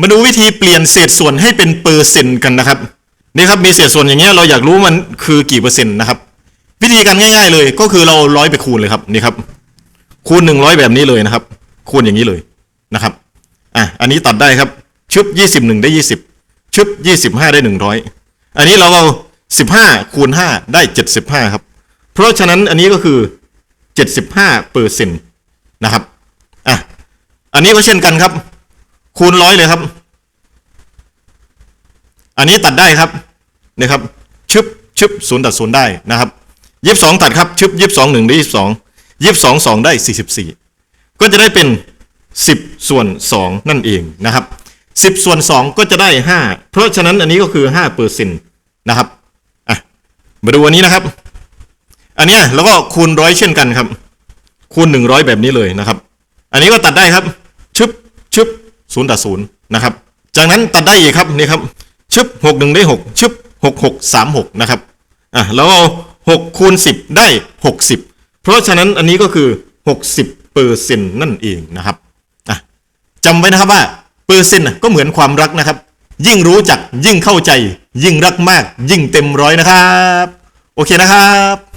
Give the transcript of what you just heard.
มาดูวิธีเปลี่ยนเศษส่วนให้เป็นเปอร์เซ็นต์กันนะครับนี่ครับมีเศษส่วนอย่างเงี้ยเราอยากรู้มันคือกี่เปอร์เซ็นต์นะครับ วิธีการง่าย ๆเลยก็คือเราร้อยไปคูณเลยครับนี่ครับ คูณหนึ่งร้อยแบบนี้เลยนะครับ คูณอย่างนี้เลยนะครับอะอันนี้ตัดได้ครับชุบยี่สิบหนึ่งได้ยี่สิบชุบยี่สิบห้าได้หนึ่งร้อยอันนี้เราเอาสิบห้าคูณห้าได้เจ็ดสิบห้าครับ เพราะฉะนั้นอันนี้ก็คือเจ็ดสิบห้าเปอร์เซ็นต์นะครับอะอันนี้ก็เช่นกันครับ คูณร้อยเลยครับ อันนี้ตัดได้ครับนะครับชึบชึบศูนย์ตัดศูนย์ได้นะครับยี่สิบสองตัดครับชึบยี่สิบสองหนึ่งได้ยี่สิบสองยี่สิบสองสองได้สี่สิบสี่ก็จะได้เป็นสิบส่วนสองนั่นเองนะครับสิบส่วนสองก็จะได้ห้าเพราะฉะนั้นอันนี้ก็คือห้าเปอร์เซ็นต์นะครับอะมาดูอันนี้นะครับ อันเนี้ยแล้วก็คูณร้อยเช่นกันครับ คูณหนึ่งร้อยแบบนี้เลยนะครับ อันนี้ก็ตัดได้ครับ ศูนย์ตัดศูนย์นะครับ จากนั้นตัดได้อีกครับนี่ครับชึบหกหนึ่งได้หกชึบหกหกสามหกนะครับอะแล้วเอาหกคูณสิบได้หกสิบเพราะฉะนั้นอันนี้ก็คือหกสิบเปอร์เซ็นต์นั่นเองนะครับอะจำไว้นะครับว่าเปอร์เซ็นต์ก็เหมือนความรักนะครับ ยิ่งรู้จักยิ่งเข้าใจ ยิ่งรักมาก ยิ่งเต็มร้อยนะครับ โอเคนะครับ